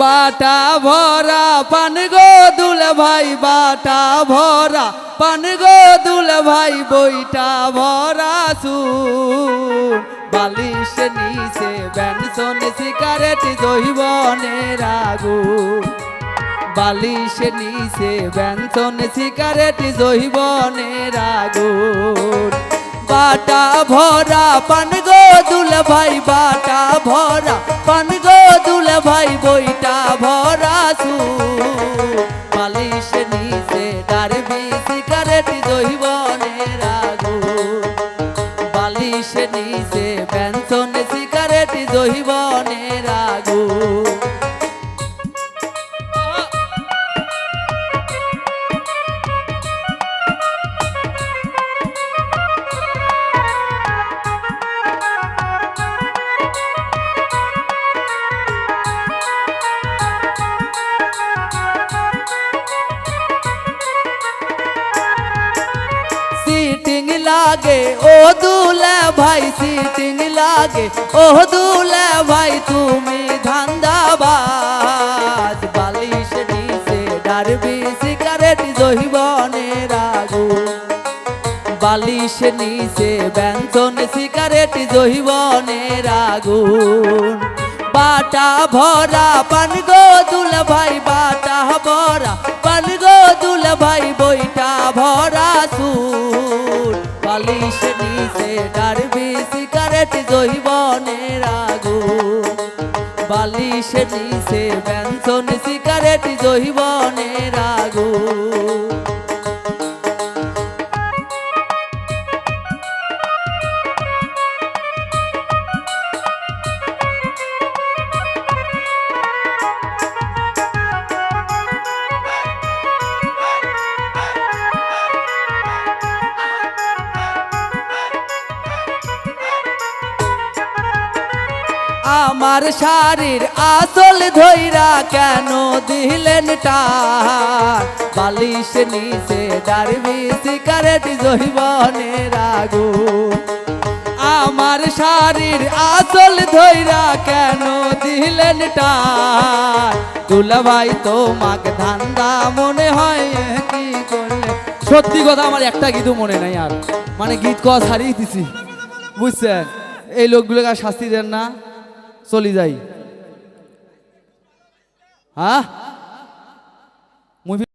বাটা ভরা, পান গো দুল ভাই, বাটা ভরা, পান গো দুল ভাই, বইটা ভরা সুন বালিশ নিচে, ব্যঞ্জন, সিগারেট জৈবনের আগুন বালিশ নিচে, ব্যঞ্জন, সিগারেট জৈবনের আগুন বাটা ভরা, পান গো দুল ভাই, বাটা ভরা, পান গো দুল ভাই বালিশ নিচে ব্যঞ্জন সিগারেট জৈবনের লাগে। ও দুলে ভাই সিটিং লাগে। ও দুলে ভাই, তুমি ধান্দাবাজ। বালিশ নিচে ডারবি, সিগারেট জহিবনের আগুন বালিশ নিচে ব্যঞ্জন, সিগারেট জহিবনের আগুন বাটা ভরা, পান গো দুল ভাই, বাটা ভরা, পান গো দুল ভাই, বইটা ভরা সুর। বালিশ নিচে ডারবি সিগারেট জৈবনের আগু বালিশ নিচে ব্যঞ্জন সিগারেট জৈবনের আগুন আমার শাড়ির আসল ধৈরা কেন দিলেন টার বালিশ নিচে ডারবি সিগারেট জহিবনের আগুন আমার শাড়ির আসল ধৈরা কেন দিলেন টার দুলাভাই তোমাক ধান্দা মনে হয় কি করলে সত্যি কথা আমার একটা গীতও মনে নাই আর। মানে গীত কথা ছাড়িয়ে দিছি। বুঝছেন? এই লোকগুলোকে আর শাস্তি দেন না। চলি যাই হ্যাঁ মুভি